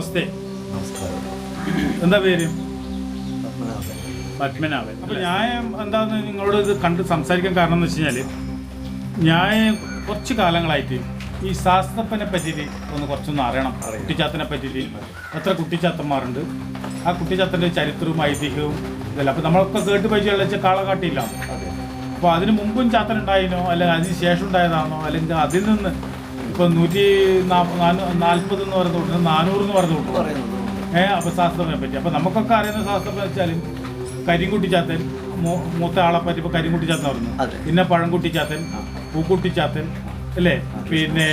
നമസ്തേ. നമസ്കാരം. എന്താ പേര്? പത്മനാഭൻ. അപ്പൊ അപ്പോൾ ഞാൻ എന്താന്ന് നിങ്ങളോട് ഇത് കണ്ട് സംസാരിക്കാൻ കാരണം എന്ന് വെച്ച് കഴിഞ്ഞാൽ ഞാൻ കുറച്ച് കാലങ്ങളായിട്ട് ഈ ശാസ്ത്രപ്പനെ പറ്റിയിട്ട് ഒന്ന് കുറച്ചൊന്ന് അറിയണം. കുട്ടിച്ചാത്തനെ പറ്റിയിട്ട്. എത്ര കുട്ടിച്ചാത്തന്മാരുണ്ട്? ആ കുട്ടിച്ചാത്തന്റെ ചരിത്രവും ഐതിഹ്യവും ഇതല്ല. അപ്പോൾ നമ്മളൊക്കെ കേട്ട് പരിചയമുള്ള വെച്ചാൽ കാളകാട്ടിയില്ല. അപ്പൊ അപ്പോൾ അതിന് മുമ്പും ചാത്തൻ ഉണ്ടായിരുന്നോ അല്ലെങ്കിൽ അതിന് ശേഷം ഉണ്ടായതാണോ? അല്ലെങ്കിൽ അതിൽ നിന്ന് ഇപ്പോൾ നൂറ്റി നാൽപ്പത് എന്ന് പറയുന്ന കൂട്ടുന്നത് നാനൂറ് എന്ന് പറയുന്ന തൊട്ട് ഏഹ് അപ്പൊ ശാസ്ത്രത്തിനെ പറ്റി. അപ്പൊ നമുക്കൊക്കെ അറിയുന്ന ശാസ്ത്രം വെച്ചാൽ വെച്ചാൽ കരിങ്കുട്ടിച്ചാത്തൻ മൂ- മൂത്ത ആളെ പറ്റി ഇപ്പൊ കരിങ്കുട്ടിച്ചാത്തൻ പറഞ്ഞു. പിന്നെ പഴംകുട്ടി ചാത്തൻ പൂക്കുട്ടി ചാത്തൻ അല്ലേ പിന്നെ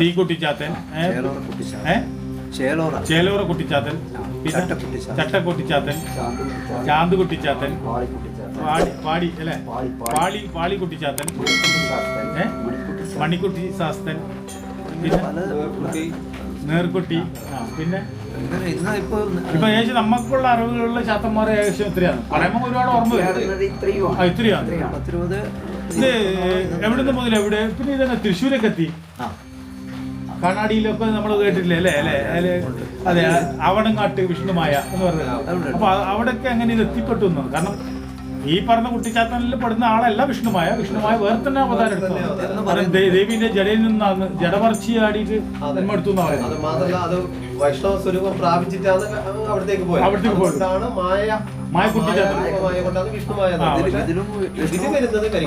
തീകുട്ടി ചാത്തൻ ഏഹ്, ചേലോറ കുട്ടിച്ചാത്തൻ പിന്നെ ചട്ടക്കുട്ടിച്ചാത്തൻ. ചാന്ത് കുട്ടിച്ചാത്തൻ. പാടി അല്ലേ. പാളി പാളി കുട്ടിച്ചാത്തൻ. മണിക്കുട്ടി ശാസ്തൻ. പിന്നെ? നേർക്കുട്ടി. ആ പിന്നെ? ഇപ്പൊ ഇപ്പൊ ഏകദേശം നമുക്കുള്ള അറിവുകളുള്ള ചാത്തന്മാർ ഏകദേശം ഇത്രയാണ് പറയുമ്പോൾ ഒരുപാട് ഓർമ്മ ഇത്രയാണ് ഇത് എവിടുന്ന് മുതൽ എവിടെ? പിന്നെ ഇതന്നെ തൃശ്ശൂരൊക്കെ എത്തി. ആ. കണ്ണാടിയിലൊക്കെ നമ്മൾ കേട്ടിട്ടില്ലേ അല്ലേ? അല്ലേ? അല്ലേ? അതെ അവണങ്ങാട്ട് വിഷ്ണുമായ എന്ന് പറഞ്ഞത് അപ്പൊ അവിടെയൊക്കെ അങ്ങനെ ഇത് എത്തിപ്പെട്ടു കാരണം ഈ പറഞ്ഞ കുട്ടിച്ചാത്തനിൽ പെടുന്ന ആളല്ല വിഷ്ണുമായ. വിഷ്ണുമായ വേറെ തന്നെ അവതാരം എടുത്തു ദേവിന്റെ ജടയിൽ നിന്നാണ് ജടവർച്ചി ആടിയിട്ട് എടുത്തു അത് മാത്രമല്ല അത് വൈഷ്ണവ സ്വരൂപം പ്രാപിച്ചിട്ടാണ് അവിടത്തേക്ക് പോയത്. അവിടത്തേക്ക് പോയത്. അതുകൊണ്ടാണ് മായ മായ കുട്ടിച്ചാത്തൻ. വിഷ്ണുമായ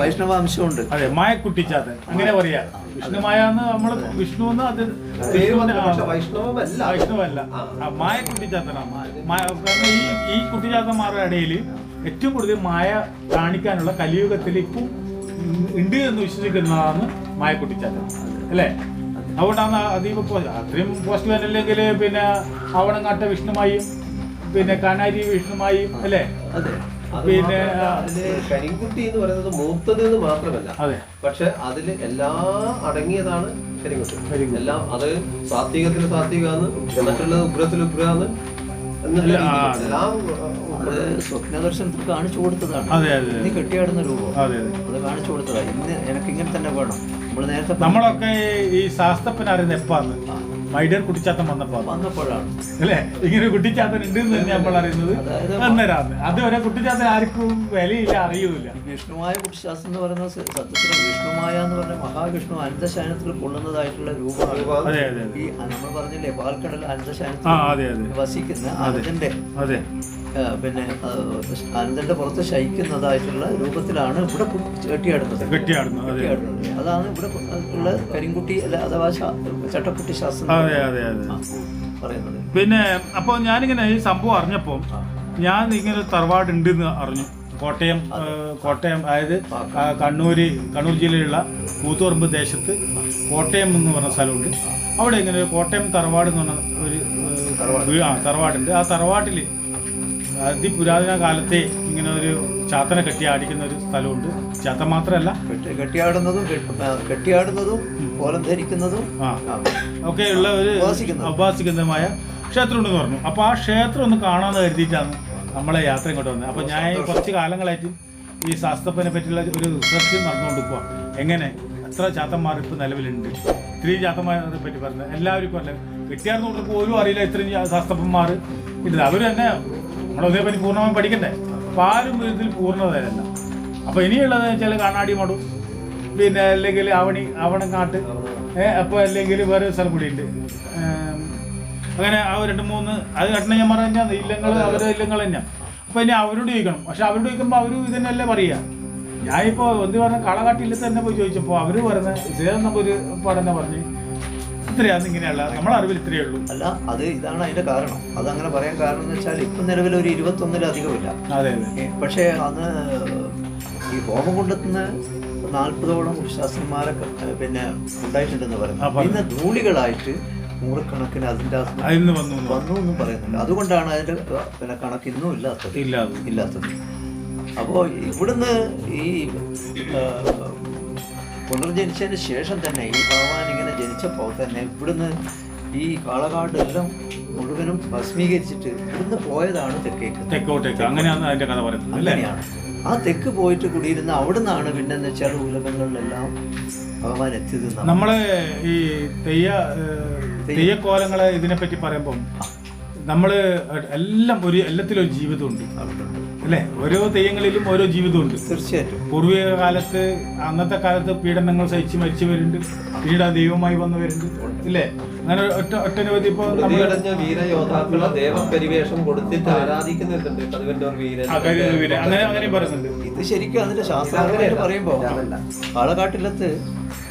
വൈഷ്ണവ അംശമുണ്ട് അതെ മായ കുട്ടിച്ചാത്തൻ. അങ്ങനെ പറയാ. വിഷ്ണുമായ നമ്മൾ നമ്മൾ വിഷ്ണു എന്ന് അത് പക്ഷെ വൈഷ്ണവമല്ല. വൈഷ്ണവല്ല മായ കുട്ടിച്ചാത്തനാണ് ഈ ഈ കുട്ടിച്ചാത്തന്മാരുടെ ഇടയിൽ ഏറ്റവും കൂടുതൽ മായ കാണിക്കാനുള്ള കലിയുഗത്തിൽ ഇപ്പം ഉണ്ട് എന്ന് വിശ്വസിക്കുന്നതാണ് മായ കുട്ടിച്ചാത്തൻ അല്ലേ? അതുകൊണ്ടാണ് അതീവ അത്രയും പോസിറ്റീവ് അല്ലെങ്കിൽ പിന്നെ അവണങ്ങാട്ട വിഷ്ണുമായും പിന്നെ കാനാരി വിഷ്ണുമായും അല്ലേ? അതെ. പിന്നെ, കരിങ്കുട്ടി എന്ന് പറയുന്നത് മൂത്തത് എന്ന് മാത്രമല്ല. അതെ. പക്ഷെ അതിൽ എല്ലാം അടങ്ങിയതാണ് കരിങ്കുട്ടി. എല്ലാം അത് സാത്വികത്തിൽ സാത്വികാന്ന് മറ്റുള്ളത് ഉഗ്രത്തിൽ ഉഗ്രാന്ന് എന്നുള്ള അല്ല, ആ, രീതിയിൽ എല്ലാം അത് സ്വപ്ന ദർശനത്തിൽ കാണിച്ചു കൊടുത്തതാണ്. ഇനി കെട്ടിയാടുന്ന രൂപം. അതെ കാണിച്ചു കൊടുത്തതാണ്. ഇന്ന് എനിക്ക് ഇങ്ങനെ തന്നെ വേണം. നമ്മൾ നേരത്തെ നമ്മളൊക്കെ ഈ ശാസ്ത്രപ്പൻ അറിയുന്ന എപ്പാന്ന് മൈഡിയർ കുട്ടിച്ചാത്തൻ വന്നപ്പോ വന്നപ്പോഴാണ്. അല്ലേ? ഇങ്ങനെ കുട്ടിച്ചാത്തൻ ഉണ്ട് എന്ന് തന്നെ നമ്മൾ അറിയുന്നത് അന്നേരാന്ന്. അതുവരെ കുട്ടിച്ചാത്തൻ ആർക്കും വിലയില്ല അറിയൂല വിഷ്ണുവായ വിഷ്ണുമായ കുട്ടിശാസ്ത്രം എന്ന് പറയുന്ന സത്യത്തിൽ വിഷ്ണുമായ എന്ന് പറഞ്ഞ മഹാവിഷ്ണു അനന്തശയനത്തിൽ കൊള്ളുന്നതായിട്ടുള്ള രൂപമാണ്. ഈ നമ്മൾ പറഞ്ഞില്ലേ പാൽക്കടൽ അനന്തശയനത്തിൽ വസിക്കുന്ന അതിന്റെ അതെ. പിന്നെ ആ, അനന്തന്റെ പുറത്ത് ശയിക്കുന്നതായിട്ടുള്ള രൂപത്തിലാണ് ഇവിടെ കെട്ടിയാടുന്നത് അതെ. കെട്ടിയാടുന്നത് അതാണ് ഇവിടെ ഉള്ള കരിങ്കുട്ടി അല്ല അഥവാ ചട്ടക്കുട്ടി ശാസ്ത്രം അതെ അതെ അതെ. ആ, പറയുന്നത്. പിന്നെ അപ്പോൾ ഞാനിങ്ങനെ ഈ സംഭവം അറിഞ്ഞപ്പോൾ ഞാൻ ഇങ്ങനെ ഒരു തറവാട് ഉണ്ട് എന്ന് അറിഞ്ഞു കോട്ടയം കോട്ടയം അതായത് കണ്ണൂര് കണ്ണൂർ ജില്ലയിലുള്ള കൂത്തുപറമ്പ് ദേശത്ത് കോട്ടയം എന്ന് പറഞ്ഞ സ്ഥലമുണ്ട്. അവിടെ ഇങ്ങനെ കോട്ടയം തറവാട് എന്ന് പറഞ്ഞ ഒരു ആ തറവാടുണ്ട്. ആ തറവാട്ടിൽ അതിപുരാതന കാലത്തെ ഇങ്ങനെ ഒരു ചാത്തനെ കെട്ടിയാടിക്കുന്ന ഒരു സ്ഥലമുണ്ട്. ചാത്തൻ മാത്രമല്ല. കെട്ടിയാടുന്നതും കെട്ടിയാടുന്നതും കോലം ധരിക്കുന്നതും ഒക്കെ ഉള്ള ഒരു ഉപാസിക്കുന്നത്. ഉപാസിക്കുന്നതുമായ ക്ഷേത്രം ഉണ്ടെന്ന് പറഞ്ഞു. അപ്പോൾ ആ ക്ഷേത്രം ഒന്ന് കാണാമെന്ന് കരുതിയിട്ടാണ് നമ്മളെ യാത്ര ഇങ്ങോട്ട് വന്നത്. അപ്പോൾ ഞാൻ കുറച്ച് കാലങ്ങളായിട്ട് ഈ ശാസ്ത്രപ്പനെ പറ്റിയുള്ള ഒരു റിസർച്ച് നടന്നുകൊണ്ടിരിക്കുക എങ്ങനെ? എത്ര ചാത്തന്മാർ ഇപ്പോൾ നിലവിലുണ്ട്? ഇത്രയും ചാത്തന്മാരെ പറ്റി പറഞ്ഞത് ഇപ്പോൾ അല്ല കിട്ടിയാർന്ന് പോലും അറിയില്ല ഇത്രയും ശാസ്ത്രപ്പന്മാർ ഇല്ല അവർ തന്നെ നമ്മളതേ പറ്റി പൂർണമായും പഠിക്കണ്ടേ? അപ്പോൾ ആരും ഇതിൽ പൂർണതയല്ല. അപ്പോൾ ഇനിയുള്ളത് വെച്ചാൽ കണ്ണാടി മടു. പിന്നെ അല്ലെങ്കിൽ അവണി അവണം കാട്ട്. അപ്പോൾ അല്ലെങ്കിൽ വേറെ ഒരു സ്ഥലം കൂടി ഉണ്ട്. അങ്ങനെ ആ രണ്ട് മൂന്ന് അത് കട്ടണ ഞാൻ പറഞ്ഞാൽ ഇല്ലങ്ങൾ അവരുടെ ഇല്ലങ്ങൾ തന്നെയാണ് അപ്പോൾ ഇനി അവരോട് ചോദിക്കണം. പക്ഷെ അവരോട് ചോദിക്കുമ്പോൾ അവരും ഇത് തന്നെയല്ലേ പറയുക ഞാനിപ്പോൾ എന്ത് പറഞ്ഞ കളകാട്ടിയിൽ തന്നെ പോയി ചോദിച്ചപ്പോൾ അവർ പറഞ്ഞ ഇതേ ഒരു പഠനം പറഞ്ഞ് ഇത്രയാന്ന് ഇങ്ങനെയുള്ള നമ്മളെ അറിവിൽ ഇത്രയേ ഉള്ളൂ. അല്ല അത് ഇതാണ് അതിന്റെ കാരണം. അത് അങ്ങനെ പറയാൻ കാരണം എന്ന് വെച്ചാൽ ഇപ്പം നിലവിൽ ഒരു ഇരുപത്തൊന്നിലധികമില്ല അതെ അതെ. പക്ഷേ അന്ന് ഈ ഹോമകുണ്ടത്തിന് നാൽപ്പതോളം ശാസ്ത്രന്മാരൊക്കെ പിന്നെ ഉണ്ടായിട്ടുണ്ടെന്ന് പറയുന്നത്. ഇന്ന് ധൂളികളായിട്ട് നൂറുകണക്കിന് അതിന്റെ അതിൽ വന്നു വന്നു എന്നും പറയുന്നുണ്ട്. അതുകൊണ്ടാണ് അതിന്റെ പിന്നെ കണക്ക് ഇന്നും ഇല്ലാത്തത്. ഇല്ലാത്തത്. അപ്പോൾ ഇവിടുന്ന് ഈ പുനർജനിച്ചതിന് ശേഷം തന്നെ ഈ ഭഗവാൻ ഇങ്ങനെ ജനിച്ചപ്പോൾ തന്നെ ഇവിടുന്ന് ഈ കാളകാട് എല്ലാം മുഴുവനും ഭസ്മീകരിച്ചിട്ട് ഇവിടുന്ന് പോയതാണ് തെക്കേക്ക്. തെക്കോട്ടേക്ക്. അങ്ങനെയാണ് അതിന്റെ കഥ പറയുന്നത് അങ്ങനെയാണ്. ആ തെക്ക് പോയിട്ട് കുടിയിരുന്ന അവിടുന്നാണ് പിന്നെന്ന് വെച്ചാൽ ഉലകങ്ങളിലെല്ലാം ഭഗവാൻ എത്തിയത് നമ്മളെ ഈ തെയ്യ തെയ്യക്കോലങ്ങളെ ഇതിനെപ്പറ്റി പറയുമ്പോൾ നമ്മൾ എല്ലാം ഒരു എല്ലാത്തിലും ഒരു ജീവിതമുണ്ട്. അല്ലേ? ഓരോ തെയ്യങ്ങളിലും ഓരോ ജീവിതമുണ്ട്. തീർച്ചയായിട്ടും. പൂർവിക കാലത്ത് അന്നത്തെ കാലത്ത് പീഡനങ്ങൾ സഹിച്ച് മരിച്ചവരുണ്ട് പീഡ ദൈവമായി വന്നവരുണ്ട് ഇല്ലേ? അങ്ങനെ ഒറ്റ ഒട്ടനവധി ഇപ്പൊ വീരയോദ്ധാക്കളെ ദേവപരിവേഷം കൊടുത്തിട്ട് ആരാധിക്കുന്നുണ്ട്? അങ്ങനെ അങ്ങനെ പറയുന്നുണ്ട്. ഇത് ശരിക്കും അതിന്റെ ശാസ്ത്രപരമായിട്ട് പറയുമ്പോൾ പാലക്കാട്ടിലത്ത്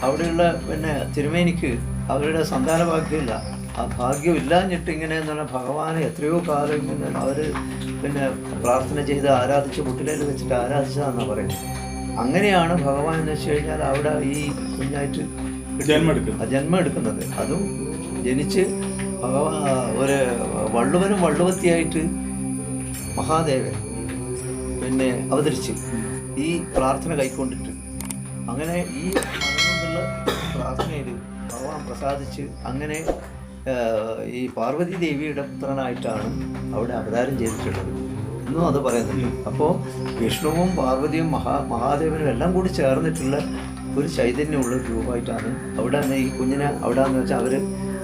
അവിടെയുള്ള പിന്നെ തിരുമേനിക്ക് അവരുടെ സന്താന ഭാഗ്യമില്ല ആ ഭാഗ്യം ഇല്ലാഞ്ഞിട്ട് ഇങ്ങനെ പറഞ്ഞാൽ ഭഗവാനെ എത്രയോ കാലം ഇങ്ങനെ അവർ പിന്നെ പ്രാർത്ഥന ചെയ്ത് ആരാധിച്ച് മുട്ടിലേൽ വെച്ചിട്ട് ആരാധിച്ചതാണെന്നാണ് പറയുന്നത് അങ്ങനെയാണ് ഭഗവാൻ എന്ന് വെച്ച് കഴിഞ്ഞാൽ അവിടെ ഈ കുഞ്ഞായിട്ട് ജന്മം എടുക്കുന്നത്. ആ ജന്മം എടുക്കുന്നത് അതും ജനിച്ച് ഭഗവാ ഒരു വള്ളുവനും വള്ളുവത്തിയായിട്ട് മഹാദേവൻ പിന്നെ അവതരിച്ച് ഈ പ്രാർത്ഥന കൈക്കൊണ്ടിട്ട് അങ്ങനെ ഈ പ്രാർത്ഥനയിൽ ഭഗവാൻ പ്രസാദിച്ച് അങ്ങനെ ഈ പാർവതി ദേവിയുടെ പുത്രനായിട്ടാണ് അവിടെ അവതാരം ചെയ്തിട്ടുള്ളത്. എന്നും അത് പറയുന്നുണ്ട് അപ്പോൾ വിഷ്ണുവും പാർവതിയും മഹാ മഹാദേവനും എല്ലാം കൂടി ചേർന്നിട്ടുള്ള ഒരു ചൈതന്യമുള്ള രൂപമായിട്ടാണ് അവിടെ ഈ കുഞ്ഞിനെ അവിടെ എന്ന് വെച്ചാൽ അവർ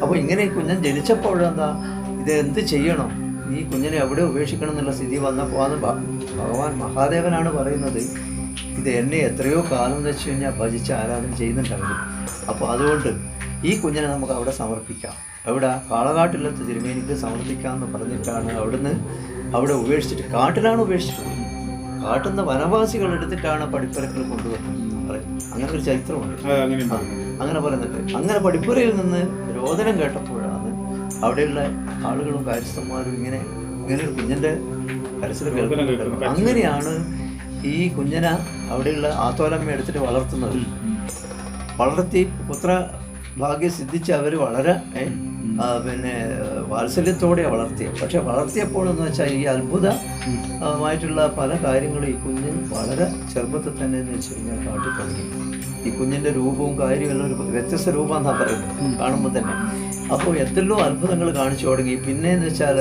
അപ്പോൾ ഇങ്ങനെ ഈ കുഞ്ഞൻ ജനിച്ചപ്പോഴെന്താ ഇത് എന്ത് ചെയ്യണം? ഈ കുഞ്ഞിനെ എവിടെ ഉപേക്ഷിക്കണം എന്നുള്ള സ്ഥിതി വന്നപ്പോൾ അത് ഭഗവാൻ മഹാദേവനാണ് പറയുന്നത് ഇത് എന്നെ എത്രയോ കാലം എന്ന് വെച്ച് കഴിഞ്ഞാൽ ഭജിച്ച് ആരാധന ചെയ്യുന്നുണ്ട് അവർ അപ്പോൾ അതുകൊണ്ട് ഈ കുഞ്ഞിനെ നമുക്ക് അവിടെ സമർപ്പിക്കാം. അവിടെ കാളകാട്ടിലത്ത് തിരുമേനിക്ക് സമർപ്പിക്കാമെന്ന് പറഞ്ഞിട്ടാണ് അവിടുന്ന് അവിടെ ഉപേക്ഷിച്ചിട്ട് കാട്ടിലാണ് ഉപേക്ഷിച്ചത്. കാട്ടുന്ന വനവാസികൾ എടുത്തിട്ടാണ് പടിപ്പുരക്കിൽ കൊണ്ടുവന്നത് അങ്ങനെ ഒരു ചരിത്രമുണ്ട്. അങ്ങനെ പറയുന്നുണ്ട്. അങ്ങനെ പഠിപ്പുരയിൽ നിന്ന് രോദനം കേട്ടപ്പോഴാണ് അവിടെയുള്ള ആളുകളും കാര്യസ്ഥന്മാരും ഇങ്ങനെ ഇങ്ങനെ ഒരു കുഞ്ഞിന്റെ കരച്ചിൽ കേൾക്കുന്നുണ്ട്. അങ്ങനെയാണ് ഈ കുഞ്ഞിനെ അവിടെയുള്ള ആത്തോലമ്മ എടുത്തിട്ട് വളർത്തുന്നത്. വളർത്തി പുത്ര ഭാഗ്യം സിദ്ധിച്ച് അവർ വളരെ പിന്നെ വാത്സല്യത്തോടെ വളർത്തിയത് പക്ഷെ വളർത്തിയപ്പോഴെന്ന് വെച്ചാൽ ഈ അത്ഭുതമായിട്ടുള്ള പല കാര്യങ്ങളും ഈ കുഞ്ഞിന് വളരെ ചെറുപ്പത്തിൽ തന്നെ എന്ന് വെച്ച് കഴിഞ്ഞാൽ കാട്ടി തുടങ്ങി. ഈ കുഞ്ഞിന്റെ രൂപവും കാര്യമെല്ലാം ഒരു വ്യത്യസ്ത രൂപം എന്നാ പറയുന്നത്. കാണുമ്പോൾ തന്നെ. അപ്പോൾ എന്തെല്ലോ അത്ഭുതങ്ങൾ കാണിച്ചു തുടങ്ങി. പിന്നെ എന്ന് വെച്ചാൽ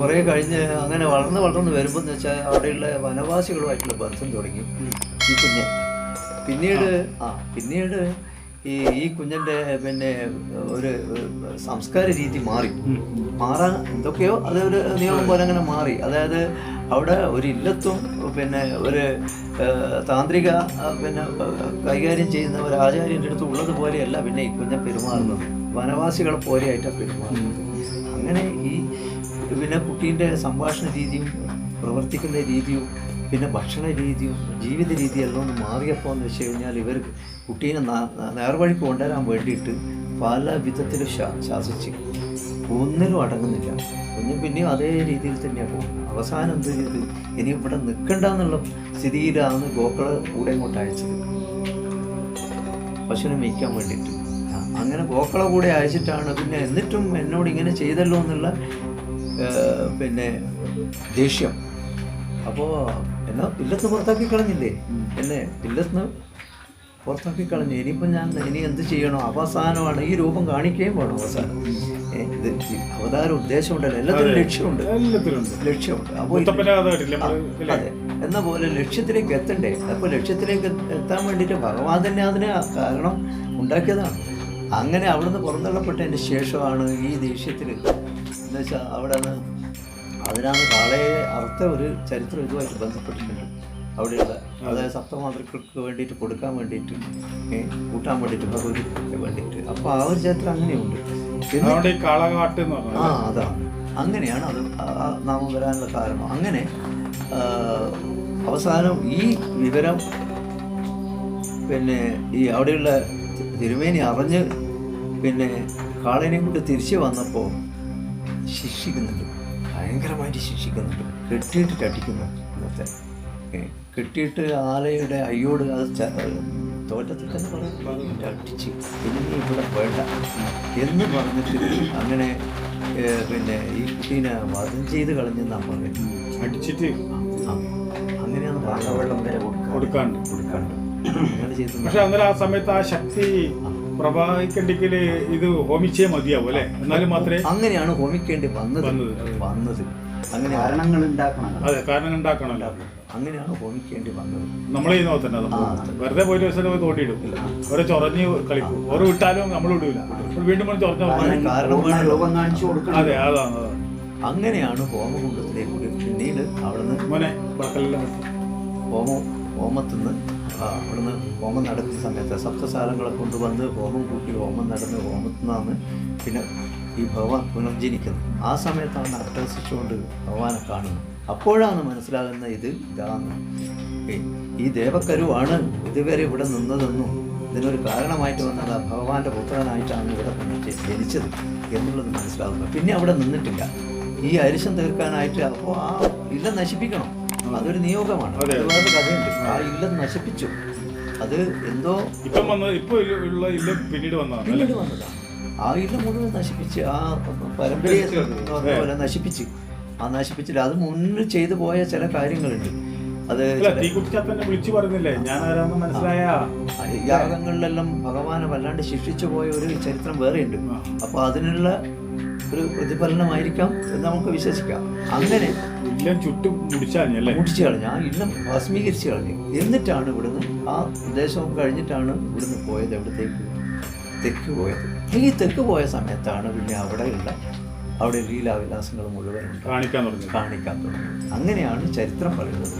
കുറേ കഴിഞ്ഞ് അങ്ങനെ വളർന്ന് വളർന്ന് വരുമ്പോൾ എന്ന് വെച്ചാൽ അവിടെയുള്ള വനവാസികളുമായിട്ടുള്ള ബന്ധം തുടങ്ങി. ഈ കുഞ്ഞ്. പിന്നീട് ആ പിന്നീട് ഈ ഈ കുഞ്ഞിന്റെ പിന്നെ ഒരു സംസ്കാര രീതി മാറി. മാറാൻ എന്തൊക്കെയോ അതൊരു നിയമം പോലെ അങ്ങനെ മാറി. അതായത് അവിടെ ഒരു ഇല്ലത്തും പിന്നെ ഒരു താന്ത്രിക പിന്നെ കൈകാര്യം ചെയ്യുന്ന ഒരു ആചാര്യന്റെ അടുത്ത് ഉള്ളതുപോലെയല്ല പിന്നെ ഈ കുഞ്ഞെ പെരുമാറുന്നത്. വനവാസികളെ പോലെയായിട്ടാണ് പെരുമാറുന്നത്. അങ്ങനെ ഈ പിന്നെ കുട്ടീന്റെ സംഭാഷണ രീതിയും പ്രവർത്തിക്കുന്ന രീതിയും പിന്നെ ഭക്ഷണ രീതിയും ജീവിത രീതിയും എല്ലാം ഒന്ന് മാറിയപ്പോൾ എന്ന് വെച്ച് കഴിഞ്ഞാൽ ഇവർ കുട്ടീനെ നേർവഴി കൊണ്ടുവരാൻ വേണ്ടിയിട്ട് പല വിധത്തിൽ ശാസിച്ച് ഒന്നിലും അടങ്ങുന്നില്ല. ഒന്നും പിന്നെയും അതേ രീതിയിൽ തന്നെയാണ് പോകുന്നത്. അവസാനം എന്ത് ചെയ്ത്? ഇനി ഇവിടെ നിൽക്കണ്ട എന്നുള്ള സ്ഥിതിയിലാണ് ഗോക്കള കൂടെ ഇങ്ങോട്ട് അയച്ചത്. പശുവിനെ മേയ്ക്കാൻ വേണ്ടിയിട്ട്. അങ്ങനെ ഗോക്കള കൂടെ അയച്ചിട്ടാണ് പിന്നെ എന്നിട്ടും എന്നോട് ഇങ്ങനെ ചെയ്തല്ലോ എന്നുള്ള പിന്നെ ദേഷ്യം. അപ്പോൾ എന്നാ ഇല്ലത്ത് പുറത്താക്കി കളഞ്ഞില്ലേ? എന്നെ ഇല്ലത്ത് പുറത്താക്കി കളഞ്ഞു. ഇനിയിപ്പോൾ ഞാൻ ഇനി എന്ത് ചെയ്യണോ? അവസാനമാണ് ഈ രൂപം കാണിക്കുകയും വേണം. അവസാനം. ഇത് അവതാര ഉദ്ദേശമുണ്ടല്ലോ. എല്ലാത്തിനും ലക്ഷ്യമുണ്ട്. ലക്ഷ്യമുണ്ട്. അപ്പോൾ? അതെ. എന്ന പോലെ ലക്ഷ്യത്തിലേക്ക് എത്തണ്ടേ? അപ്പോൾ ലക്ഷ്യത്തിലേക്ക് എത്താൻ വേണ്ടിയിട്ട് ഭഗവാൻ തന്നെ അതിന് കാരണം ഉണ്ടാക്കിയതാണ്. അങ്ങനെ അവിടുന്ന് പുറന്തള്ളപ്പെട്ടതിന് ശേഷമാണ് ഈ ദേഷ്യത്തിൽ എന്നുവെച്ചാൽ അവിടെ അതിനാണ് കാളയെ അർത്ഥ ഒരു ചരിത്രം ഇതുമായിട്ട് ബന്ധപ്പെട്ടിട്ടുണ്ട്. അവിടെയുള്ള അതായത് സപ്തമാതൃക്കൾക്ക് വേണ്ടിയിട്ട് കൊടുക്കാൻ വേണ്ടിയിട്ട് കൂട്ടാൻ വേണ്ടിയിട്ട് ഭഗവതിക്ക് വേണ്ടിയിട്ട്. അപ്പോൾ ആ ഒരു ചരിത്രം അങ്ങനെയുണ്ട്. ആ അതാ അതാണ്. അങ്ങനെയാണ് അത് നാമം വരാനുള്ള കാരണം. അങ്ങനെ അവസാനം ഈ വിവരം പിന്നെ ഈ അവിടെയുള്ള തിരുമേനി അറിഞ്ഞ് പിന്നെ കാളനെയും കൊണ്ട് തിരിച്ചു വന്നപ്പോൾ ശിക്ഷിക്കുന്നുണ്ട്. ഭയങ്കരമായിട്ട് ശിക്ഷിക്കുന്നുണ്ട് കെട്ടിയിട്ട് അടിക്കുന്നു ഇന്നത്തെ. കെട്ടിയിട്ട് ആലയുടെ അയ്യോട് അത് തോറ്റത്തിൽ തന്നെ പറഞ്ഞിട്ട് അടിച്ച്. ഇനി നീ ഇവിടെ വേണ്ട. എന്ന് പറഞ്ഞിട്ട് അങ്ങനെ പിന്നെ ഈ കുട്ടീനെ വധം ചെയ്ത് കളഞ്ഞെന്നാ പറഞ്ഞു അടിച്ചിട്ട് അങ്ങനെയാണ് പാകവെള്ളം വരെ കൊടുക്കാണ്ട്. കൊടുക്കാണ്ട്. അങ്ങനെ ചെയ്തു. പക്ഷെ അന്നേരം ആ സമയത്ത് ആ ശക്തി പ്രവാഹിക്കണ്ടെങ്കിൽ ഇത് ഹോമിച്ചേ മതിയാവും അല്ലെ? എന്നാലും മാത്രമേ അങ്ങനെയാണ് ഹോമിക്കേണ്ടി വന്നത്. വന്നത്, വന്നത്. അങ്ങനെ കാരണങ്ങൾ ഉണ്ടാക്കണം. അതെ കാരണങ്ങൾ ഉണ്ടാക്കണമല്ലോ അങ്ങനെയാണ് ഹോമിക്കേണ്ടി വന്നത്. നമ്മളെ ഈ നോക്കണ്ട വെറുതെ പോയി ദിവസം പോയി തോട്ടിയിടും. ഓരോ ചൊറഞ്ഞ് കളിക്കും. ഓരോ വിട്ടാലും നമ്മൾ വിടൂല വീണ്ടും വന്ന് ചൊറഞ്ഞ കാരണമാണ് രൂപം കാണിച്ചു കൊടുക്കണം. അതെ അതാണ് അങ്ങനെയാണ് ഹോമകുണ്ടത്തിലേക്ക് പിന്നീട് പിന്നീട് നിന്ന് മോനെ ഹോമം ഹോമത്തിന്ന് ആ, അവിടുന്ന് ഹോമം നടക്കുന്ന സമയത്ത് സപ്തസാരങ്ങളെ കൊണ്ടുവന്ന് ഹോമം കൂട്ടി ഹോമം നടന്ന് ഹോമത്തിൽ നിന്നാണ് പിന്നെ ഈ ഭഗവാൻ പുനർജനിക്കുന്നത്. ആ സമയത്താണ് അട്ടഹസിച്ചുകൊണ്ട് ഭഗവാനെ കാണുന്നത്. അപ്പോഴാണ് മനസ്സിലാകുന്ന ഇത് ഇതാണ് ഈ ദേവക്കരുവാണ് ഇതുവരെ ഇവിടെ നിന്നതെന്നും ഇതിനൊരു കാരണമായിട്ട് വന്നത് ആ ഭഗവാന്റെ പുത്രനായിട്ടാണ് ഇവിടെ ജനിച്ചത് എന്നുള്ളത് മനസ്സിലാകുന്നു പിന്നെ അവിടെ നിന്നിട്ടില്ല. ഈ അരിശം തീർക്കാനായിട്ട് അപ്പോൾ ആ ഇല്ല നശിപ്പിക്കണം. അതൊരു നിയോഗമാണ്. ഒരുപാട് കഥയുണ്ട്. ആ ഇല്ലം നശിപ്പിച്ചു. അത് എന്തോ ഇപ്പം വന്നത് ഇപ്പൊ ഉള്ള ഇല്ല പിന്നീട് വന്നതാണ് പിന്നീട് വന്നതാണ് ആ ഇല്ലം മുഴുവൻ നശിപ്പിച്ച് ആ പരമ്പരയെ പോലെ നശിപ്പിച്ച്. ആ നശിപ്പിച്ചില്ല. അത് മുന്നിൽ ചെയ്തു പോയ ചില കാര്യങ്ങളുണ്ട്. അത് വിളിച്ചു പറഞ്ഞില്ലേ? ഞാൻ മനസ്സിലായ? യാഗങ്ങളിലെല്ലാം ഭഗവാനെ വല്ലാണ്ട് ശിക്ഷിച്ചു പോയ ഒരു ചരിത്രം വേറെയുണ്ട്. അപ്പോൾ അതിനുള്ള ഒരു പ്രതിഫലനമായിരിക്കാം എന്ന് നമുക്ക് വിശ്വസിക്കാം. അങ്ങനെ ഇല്ലം ചുറ്റും മുടിച്ചാഞ്ഞ് അല്ലേ? മുടിച്ചു കളഞ്ഞു. ആ ഇല്ലം ഭസ്മീകരിച്ചു കളഞ്ഞു. എന്നിട്ടാണ് ഇവിടുന്ന് ആ ദേശവും കഴിഞ്ഞിട്ടാണ് ഇവിടുന്ന് പോയത് എവിടത്തേക്ക് തെക്ക് പോയത്. ഈ തെക്ക് പോയ സമയത്താണ് പിന്നെ അവിടെയുള്ള അവിടെ ലീലാവിലാസങ്ങൾ മുഴുവൻ കാണിക്കാൻ തുടങ്ങി കാണിക്കാൻ തുടങ്ങി അങ്ങനെയാണ് ചരിത്രം പറയുന്നത്.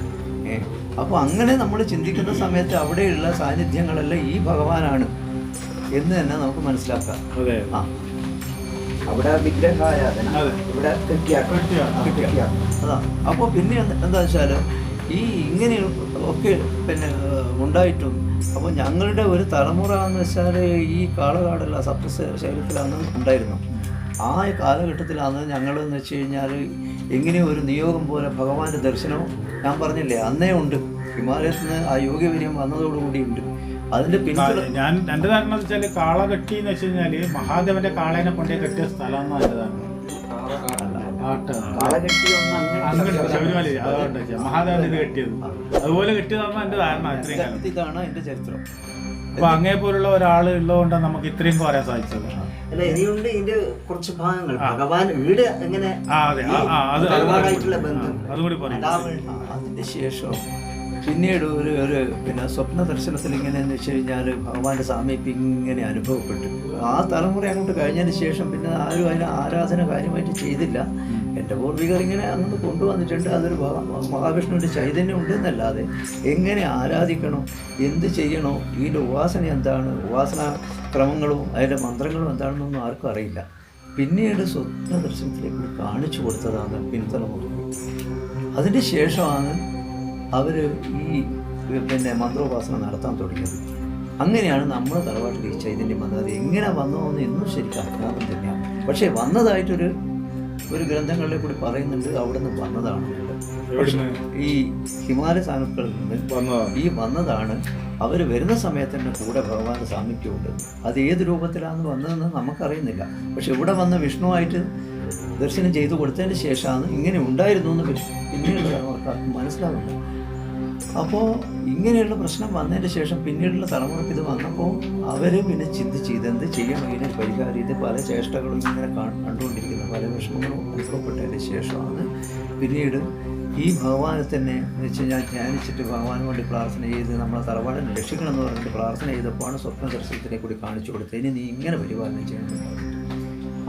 അപ്പോൾ അങ്ങനെ നമ്മൾ ചിന്തിക്കുന്ന സമയത്ത് അവിടെയുള്ള സാന്നിധ്യങ്ങളെല്ലാം ഈ ഭഗവാനാണ് എന്ന് തന്നെ നമുക്ക് മനസ്സിലാക്കാം. ആ അവിടെ വിഗ്രഹാരാധന. ഇവിടെ അപ്പോൾ പിന്നെ എന്താ വെച്ചാൽ ഈ ഇങ്ങനെ ഒക്കെ പിന്നെ ഉണ്ടായിട്ടും അപ്പോൾ ഞങ്ങളുടെ ഒരു തലമുറ എന്ന് വെച്ചാൽ ഈ കാളകാടല്ല സപ്തശൈലത്തിലാണ് ഉണ്ടായിരുന്നു. ആ കാലഘട്ടത്തിലാണ് ഞങ്ങൾ എന്ന് വെച്ച് കഴിഞ്ഞാൽ എങ്ങനെ ഒരു നിയോഗം പോലെ ഭഗവാന്റെ ദർശനവും ഞാൻ പറഞ്ഞില്ലേ അന്നേ ഉണ്ട്. ഹിമാലയത്തിൽ നിന്ന് ആ യോഗ്യവര്യം വന്നതോടുകൂടി അതിന്റെ ഞാൻ എന്റെ ധാരണ എന്ന് വെച്ചാൽ കാള കെട്ടി എന്ന് വെച്ച് കഴിഞ്ഞാൽ മഹാദേവന്റെ കാളേനെ കൊണ്ടേ കെട്ടിയ സ്ഥലം. എന്നാണ് എന്റെ ധാരണ ഇത് കെട്ടിയത്. അതുപോലെ കെട്ടിയതാണ് എന്റെ ധാരണ ഇത്രയും കാലം. ഇതാണ് എന്റെ ചരിത്രം. അപ്പൊ അങ്ങേ പോലുള്ള ഒരാൾ ഉള്ളതുകൊണ്ടാണ് നമുക്ക് ഇത്രയും പറയാൻ സാധിച്ചത്. അല്ല ഇനിയുണ്ട് ഇതിന്റെ കുറച്ച് ഭാഗങ്ങൾ. ഭഗവാൻ വീട് എങ്ങനെ അതുകൂടി പറയാം. അതിന്റെ ശേഷം പിന്നീട് ഒരു ഒരു പിന്നെ സ്വപ്ന ദർശനത്തിൽ ഇങ്ങനെയെന്ന് വെച്ച് കഴിഞ്ഞാൽ ഭഗവാന്റെ സാമീപ്യം ഇങ്ങനെ അനുഭവപ്പെട്ടു. ആ തലമുറ അങ്ങോട്ട് കഴിഞ്ഞതിന് ശേഷം പിന്നെ ആരും അതിന് ആരാധന കാര്യമായിട്ട് ചെയ്തില്ല. എന്റെ പൂർവികർ ഇങ്ങനെ അങ്ങോട്ട് കൊണ്ടുവന്നിട്ടുണ്ട്. അതൊരു മഹാവിഷ്ണുവിന്റെ ചൈതന്യം ഉണ്ടെന്നല്ലാതെ എങ്ങനെ ആരാധിക്കണം എന്ത് ചെയ്യണോ ഇതിന്റെ ഉപാസന എന്താണ് ഉപാസന ക്രമങ്ങളും അതിന്റെ മന്ത്രങ്ങളും എന്താണെന്നൊന്നും ആർക്കും അറിയില്ല. പിന്നീട് സ്വപ്ന ദർശനത്തിലേക്ക് കാണിച്ചു കൊടുത്തതാണ് പിൻതലമുറ. അതിന് ശേഷമാണ് അവർ ഈ പിന്നെ മന്ത്രോപാസന നടത്താൻ തുടങ്ങിയത്. അങ്ങനെയാണ് നമ്മൾ തറവാട്ടിൽ ഈ ചൈതന്യം വന്നത്. എങ്ങനെ വന്നതെന്ന് ഇന്നും ശരിക്കും അജ്ഞാതം തന്നെയാണ്. പക്ഷേ വന്നതായിട്ടൊരു ഒരു ഗ്രന്ഥങ്ങളിൽ കൂടി പറയുന്നുണ്ട് അവിടെ നിന്ന് വന്നതാണ് ഈ ഹിമാലയ സാനുക്കളിൽ നിന്ന് ഈ വന്നതാണ്. അവർ വരുന്ന സമയത്ത് തന്നെ കൂടെ ഭഗവാന്റെ സാമീപ്യമുണ്ട് അത് ഏത് രൂപത്തിലാണ് വന്നതെന്ന് നമുക്കറിയുന്നില്ല. പക്ഷെ ഇവിടെ വന്ന് വിഷ്ണുവായിട്ട് ദർശനം ചെയ്തു കൊടുത്തതിന് ശേഷമാണ് ഇങ്ങനെ ഉണ്ടായിരുന്നു എന്ന് പിന്നീട് ആൾക്കാർക്ക് മനസ്സിലാകുന്നത് അപ്പോൾ ഇങ്ങനെയുള്ള പ്രശ്നം വന്നതിന് ശേഷം പിന്നീടുള്ള തലമുറയ്ക്ക് ഇത് വന്നപ്പോൾ അവർ പിന്നെ ചിന്തിച്ച് ഇതെന്ത് ചെയ്യണം ഇതിനെ പരിഹാരം ഇത് പല ചേഷ്ടകളും ഇങ്ങനെ കണ്ടുകൊണ്ടിരിക്കുന്ന പല വിഷമങ്ങളും അനുഭവപ്പെട്ടതിന് ശേഷമാണ് പിന്നീട് ഈ ഭഗവാനെ തന്നെ വെച്ച് കഴിഞ്ഞാൽ ധ്യാനിച്ചിട്ട് ഭഗവാന് വേണ്ടി പ്രാർത്ഥന ചെയ്ത് നമ്മളെ തറവാടിനെ രക്ഷിക്കണം എന്ന് പറഞ്ഞിട്ട് പ്രാർത്ഥന ചെയ്തപ്പോഴാണ് സ്വപ്ന ദർശനത്തിനെ കൂടി കാണിച്ചു കൊടുത്തത് ഇനി നീ ഇങ്ങനെ പരിപാലനം ചെയ്യണം.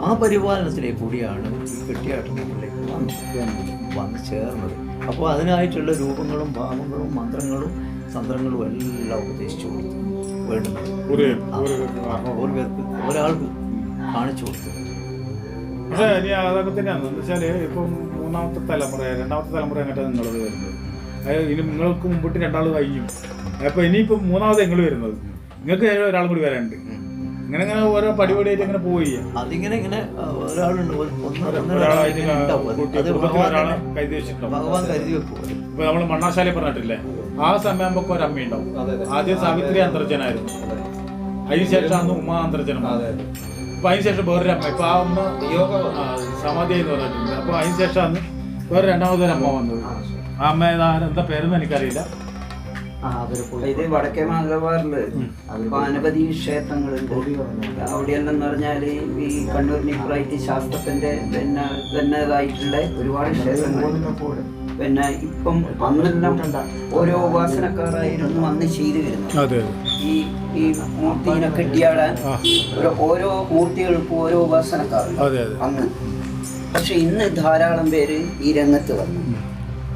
ആ പരിപാലനത്തിലേക്ക് കൂടിയാണ് ഈ കെട്ടിയാട്ടങ്ങളിലേക്ക് വന്നു ചേർന്നത്. അപ്പോൾ അതിനായിട്ടുള്ള രൂപങ്ങളും ഭാവങ്ങളും മന്ത്രങ്ങളും തന്ത്രങ്ങളും എല്ലാം ഉപദേശിച്ചു കൊടുത്തു വേണ്ടുന്നത്. ഒരു പേർക്ക് ഒരാൾക്ക് കാണിച്ചു കൊടുത്തു പക്ഷേ ഇനി അതൊക്കെ തന്നെയാണ്. എന്ന് വെച്ചാൽ ഇപ്പം മൂന്നാമത്തെ തലമുറ രണ്ടാമത്തെ തലമുറ എങ്ങോട്ടാണ് നിങ്ങളത് വരുന്നത്? അതായത് ഇനി നിങ്ങൾക്ക് മുമ്പിട്ട് രണ്ടാൾ കഴിയും. അപ്പോൾ ഇനിയിപ്പം മൂന്നാമത് നിങ്ങൾ വരുന്നത്. നിങ്ങൾക്ക് ഒരാളും കൂടി വരാനുണ്ട്. ഇങ്ങനെ ഇങ്ങനെ ഓരോ പടിപടിയായിട്ട് ഇങ്ങനെ പോയി. അതിങ്ങനെ ഇങ്ങനെ ഒരാളുണ്ട്. ഭഗവാൻ കരുതി വെക്കും ഇപ്പൊ നമ്മൾ മണ്ണാശാല പറഞ്ഞിട്ടില്ലേ? ആ സമയമാകുമ്പോ ഒരു അമ്മ ഉണ്ടാവും. ആദ്യം സാവിത്രി അന്തർജനായിരുന്നു. അതിനുശേഷം അന്ന് ഉമ്മ അന്തർജനം അപ്പൊ അതിനുശേഷം വേറൊരു അമ്മ. ഇപ്പൊ ആ അമ്മ സമാധി എന്ന് പറഞ്ഞിട്ടുണ്ട്. അപ്പൊ അതിനുശേഷം അന്ന് വേറെ രണ്ടാമതൊരു അമ്മ വന്നത്. ആ അമ്മ എന്താ പേരെന്ന് എനിക്കറിയില്ല. ഇത് വടക്കേ മലബാറിൽ പാനപതി ക്ഷേത്രങ്ങൾ ക്ഷേത്രങ്ങളുണ്ട്. അവിടെയെല്ലാം എന്ന് പറഞ്ഞാൽ ഈ കണ്ണൂർ നിപ്രായിട്ട് ശാസ്ത്രത്തിന്റെ പിന്നെ തന്നതായിട്ടുള്ള ഒരുപാട് ക്ഷേത്രങ്ങളുണ്ട്. പിന്നെ ഇപ്പം അന്നെല്ലാം ഓരോ ഉപാസനക്കാരായിരുന്നു അന്ന് ചെയ്തു വരുന്നത്. അതെ ഈ ഈ മൂർത്തിനെ കെട്ടിയാടാൻ ഓരോ മൂർത്തികൾക്കും ഓരോ ഉപാസനക്കാർ അന്ന്. പക്ഷെ ഇന്ന് ധാരാളം പേര് ഈ രംഗത്ത് വന്നു.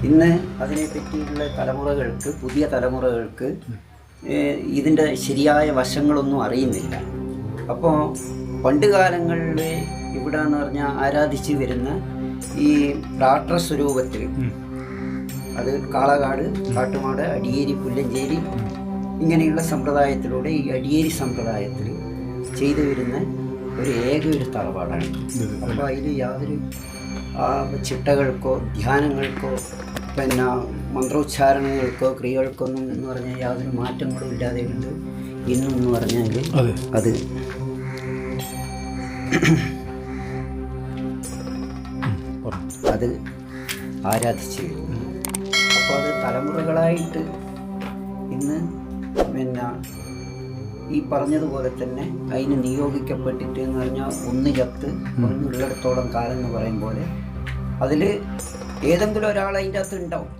ഇന്ന് അതിനെ പറ്റിയുള്ള തലമുറകൾക്ക് പുതിയ തലമുറകൾക്ക് ഇതിന്റെ ശരിയായ വശങ്ങളൊന്നും അറിയുന്നില്ല. അപ്പോൾ പണ്ട് കാലങ്ങളിൽ ഇവിടെ എന്ന് പറഞ്ഞാൽ ആരാധിച്ച് വരുന്ന ഈ പ്രാട്ട സ്വരൂപത്തിൽ അത് കാളകാട് കാട്ടുമാട് അടിയേരി പുല്ലഞ്ചേരി ഇങ്ങനെയുള്ള സമ്പ്രദായത്തിലൂടെ ഈ അടിയേരി സമ്പ്രദായത്തിൽ ചെയ്തു വരുന്ന ഒരു ഏക ഒരു തറവാടാണ്. അപ്പോൾ അതിൽ യാതൊരു ചിട്ടകൾക്കോ ധ്യാനങ്ങൾക്കോ പിന്നെ മന്ത്രോച്ചാരണങ്ങൾക്കോ ക്രിയകൾക്കൊന്നും എന്ന് പറഞ്ഞാൽ യാതൊരു മാറ്റങ്ങളും ഇല്ലാതെ ഉണ്ട്. ഇന്നും എന്ന് പറഞ്ഞാൽ അതെ. അത് അത് ആരാധിച്ചു അപ്പോൾ അത് തലമുറകളായിട്ട് ഇന്ന് പിന്നെ ഈ പറഞ്ഞതുപോലെ തന്നെ അതിന് നിയോഗിക്കപ്പെട്ടിട്ട് എന്ന് പറഞ്ഞാൽ ഒന്ന് ചത്ത് ഒന്നുള്ളിടത്തോളം കാലം എന്ന് പറയും പോലെ അതിൽ ഏതെങ്കിലും ഒരാൾ അതിന്റെ അകത്ത് ഉണ്ടാവും.